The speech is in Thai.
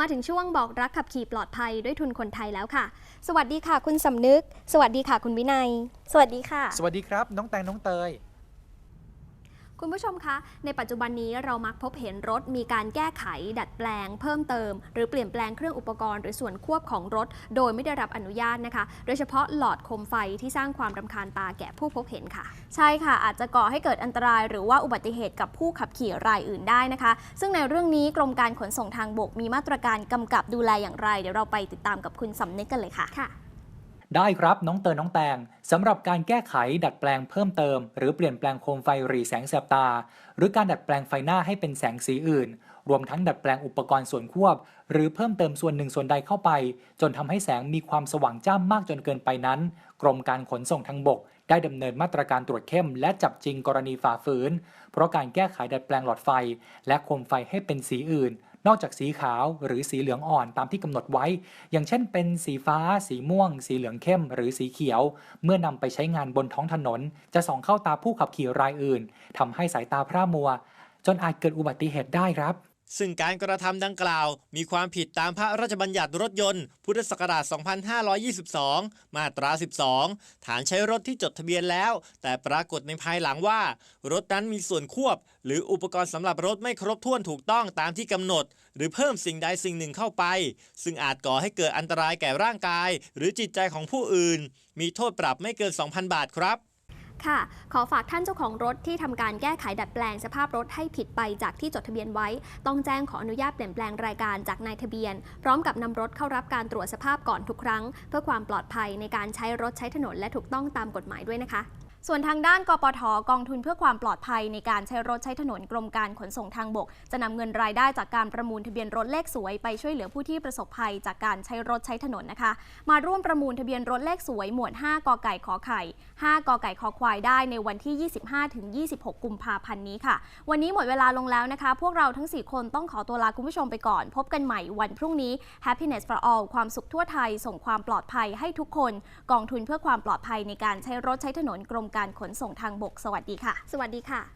มาถึงช่วงบอกรักขับขี่ปลอดภัยด้วยทุนคนไทยแล้วค่ะ สวัสดีค่ะ คุณสำนึก สวัสดีค่ะ คุณวินัย สวัสดีค่ะ สวัสดีครับ น้องแตงน้องเตย คุณผู้ชมคะ ในปัจจุบันนี้เรามักพบเห็นรถมีการแก้ไข ดัดแปลง เพิ่มเติม หรือเปลี่ยนแปลงเครื่องอุปกรณ์ หรือส่วนควบของรถ โดยไม่ได้รับอนุญาตนะคะ โดยเฉพาะหลอดโคมไฟที่สร้างความรำคาญตาแก่ผู้พบเห็นค่ะ ใช่ค่ะ อาจจะก่อให้เกิดอันตราย หรือว่าอุบัติเหตุกับผู้ขับขี่รายอื่นได้นะคะ ซึ่งในเรื่องนี้กรมการขนส่งทางบกมีมาตรการกำกับดูแลอย่างไร เดี๋ยวเราไปติดตามกับคุณสำนึกกันเลยค่ะค่ะ ได้ครับน้องเตยน้องแตงสำหรับการแก้ไขดัดแปลงเพิ่มเติม หรือเปลี่ยนแปลงโคมไฟหรีแสงแสบตา หรือการดัดแปลงไฟหน้าให้เป็นแสงสีอื่น รวมทั้งดัดแปลงอุปกรณ์ส่วนควบ หรือเพิ่มเติมส่วนหนึ่งส่วนใดเข้าไป จนทำให้แสงมีความสว่างจ้ามากจนเกินไปนั้น กรมการขนส่งทางบก ได้ดำเนินมาตรการตรวจเข้ม และจับจริงกรณีฝ่าฝืน เพราะการแก้ไขดัดแปลงหลอดไฟ และโคมไฟให้เป็นสีอื่น นอกจากสีขาวหรือสีเหลืองอ่อนตามที่กำหนดไว้ อย่างเช่นเป็นสีฟ้า สีม่วง สีเหลืองเข้ม หรือสีเขียว เมื่อนำไปใช้งานบนท้องถนน จะส่องเข้าตาผู้ขับขี่รายอื่นทำให้สายตาพร่ามัว จนอาจเกิดอุบัติเหตุได้ครับ ซึ่งการกระทำดังกล่าว มีความผิดตามพระราชบัญญัติรถยนต์ พุทธศักราช 2522 มาตรา 12 ฐานใช้รถที่จดทะเบียนแล้ว แต่ปรากฏในภายหลังว่า รถนั้นมีส่วนควบ หรืออุปกรณ์สำหรับรถไม่ครบถ้วนถูกต้องตามที่กำหนด หรือเพิ่มสิ่งใดสิ่งหนึ่งเข้าไป ซึ่งอาจก่อให้เกิดอันตรายแก่ร่างกาย หรือจิตใจของผู้อื่น มีโทษปรับไม่เกิน 2,000 บาทครับ ค่ะ ขอฝากท่านเจ้าของรถที่ทำการแก้ไขดัดแปลงสภาพรถให้ผิดไปจากที่จดทะเบียนไว้ ต้องแจ้งขออนุญาตเปลี่ยนแปลงรายการจากนายทะเบียน พร้อมกับนำรถเข้ารับการตรวจสภาพก่อนทุกครั้ง เพื่อความปลอดภัยในการใช้รถใช้ถนนและถูกต้องตามกฎหมายด้วยนะคะ ส่วนทางด้านกปทกองทุนเพื่อความปลอดภัยในการใช้รถใช้ถนนกรมการขนส่งทางบก จะนำเงินรายได้จากการประมูลทะเบียนรถเลขสวยไปช่วยเหลือผู้ที่ประสบภัยจากการใช้รถใช้ถนนนะคะ มาร่วมประมูลทะเบียนรถเลขสวยหมวด 5กไก่ขอไข่ 5กไก่คอควายได้ในวันที่ 25ถึง26 กุมภาพันธ์นี้ค่ะ วันนี้หมดเวลาลงแล้วนะคะ พวกเราทั้ง 4 คนต้องขอตัวลาคุณผู้ชมไปก่อน พบกันใหม่วันพรุ่งนี้ Happiness for all ความสุขทั่วไทยส่งความปลอดภัยให้ทุกคน กองทุนเพื่อความปลอดภัยในการใช้รถใช้ถนนกรมการขนส่งทางบก สวัสดีค่ะ สวัสดีค่ะ